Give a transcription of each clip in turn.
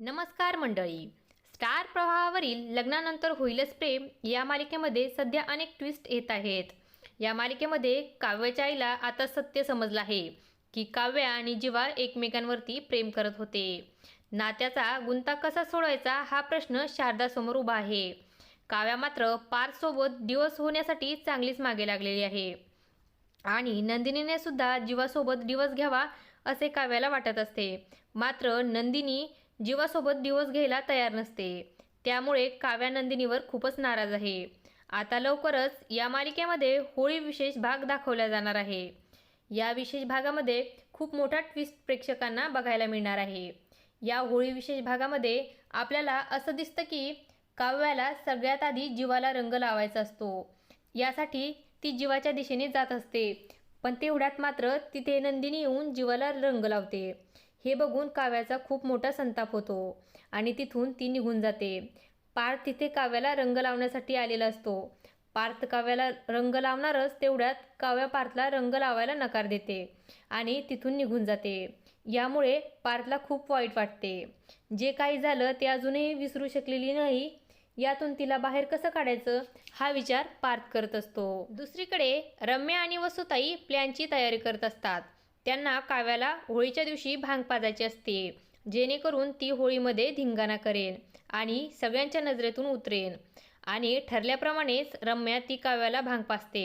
नमस्कार मंडळी. स्टार प्रवाहावरील लग्नानंतर होईलच प्रेम या मालिकेमध्ये सध्या अनेक ट्विस्ट येत आहेत. या मालिकेमध्ये काव्याच्या आईला आता सत्य समजलं आहे की काव्या आणि जीवा एकमेकांवरती प्रेम करत होते. नात्याचा गुंता कसा सोडवायचा हा प्रश्न शारदासमोर उभा आहे. काव्या मात्र पारसोबत दिवस होण्यासाठी चांगलीच मागे लागलेली आहे. आणि नंदिनीने सुद्धा जीवासोबत दिवस घ्यावा असे काव्याला वाटत असते. मात्र नंदिनी जीवासोबत दिवस घ्यायला तयार नसते. त्यामुळे काव्या नंदिनीवर खूपच नाराज आहे. आता लवकरच या मालिकेमध्ये होळी विशेष भाग दाखवला जाणार आहे. या विशेष भागामध्ये खूप मोठा ट्विस्ट प्रेक्षकांना बघायला मिळणार आहे. या होळी विशेष भागामध्ये आपल्याला असं दिसतं की काव्याला सगळ्यात आधी जीवाला रंग लावायचा असतो. यासाठी ती जीवाच्या दिशेने जात असते. पण तेवढ्यात मात्र तिथे नंदिनी येऊन जीवाला रंग लावते. हे बघून काव्याचा खूप मोठा संताप होतो आणि तिथून ती निघून जाते. पार्थ तिथे काव्याला रंग लावण्यासाठी आलेला असतो. पार्थ काव्याला रंग लावणारच तेवढ्यात काव्या पार्थला रंग लावायला नकार देते आणि तिथून निघून जाते. यामुळे पार्थला खूप वाईट वाटते. जे काही झालं ते अजूनही विसरू शकलेली नाही. यातून तिला बाहेर कसं काढायचं? हा विचार पार्थ करत असतो. दुसरीकडे रम्या आणि वसुताई प्लॅनची तयारी करत असतात. त्यांना काव्याला होळीच्या दिवशी भांग पाजायची असते जेणेकरून ती होळीमध्ये धिंगाणा करेन आणि सगळ्यांच्या नजरेतून उतरेन. आणि ठरल्याप्रमाणेच रम्या ती काव्याला भांग पाजते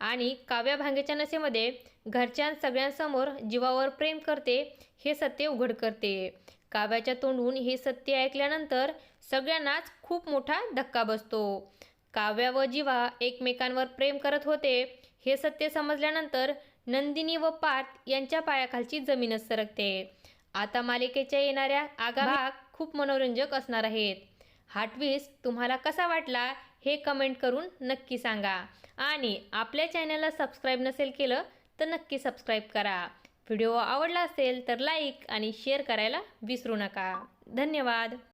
आणि काव्या भांगेच्या नशेमध्ये घरच्या सगळ्यांसमोर जीवावर प्रेम करते हे सत्य उघड करते. काव्याच्या तोंडून हे सत्य ऐकल्यानंतर सगळ्यांनाच खूप मोठा धक्का बसतो. काव्या व जीवा एकमेकांवर प्रेम करत होते हे सत्य समजल्यानंतर नंदिनी व पार्थ यांच्या पायाखालची जमीनच सरकते. आता मालिकेच्या येणाऱ्या आगामी खूप मनोरंजक असणार आहेत. हा ट्विस्ट तुम्हाला कसा वाटला हे कमेंट करून नक्की सांगा. आणि आपल्या चॅनलला सबस्क्राईब नसेल केलं तर नक्की सबस्क्राईब करा. व्हिडिओ आवडला असेल तर लाईक आणि शेअर करायला विसरू नका. धन्यवाद.